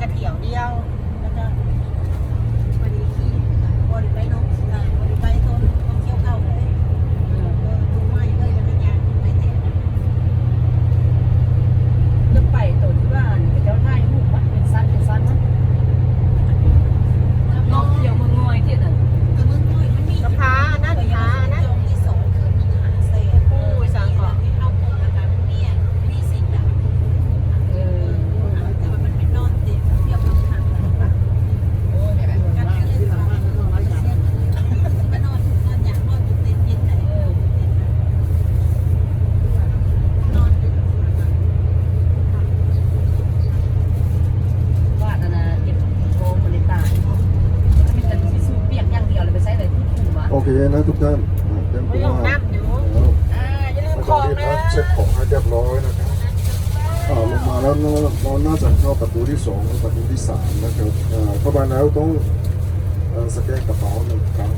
กระเถี่ยวเดียว นะทุกท่านอ่าเตรียมไม่ตัวลงน้ำอยู่แล้วอ่าอย่าลืมแล้วขตออนงนี้นะพักเช็คของให้เรียบร้อยนะครับอ่าลงมาแล้วเนอะเราน่าจะเข้าประตูที่สองหรือประตูที่สามนะครับอ่าเข้าไปแล้วต้องเอ่อสแกนกระเป๋าหนึ่งครั้ง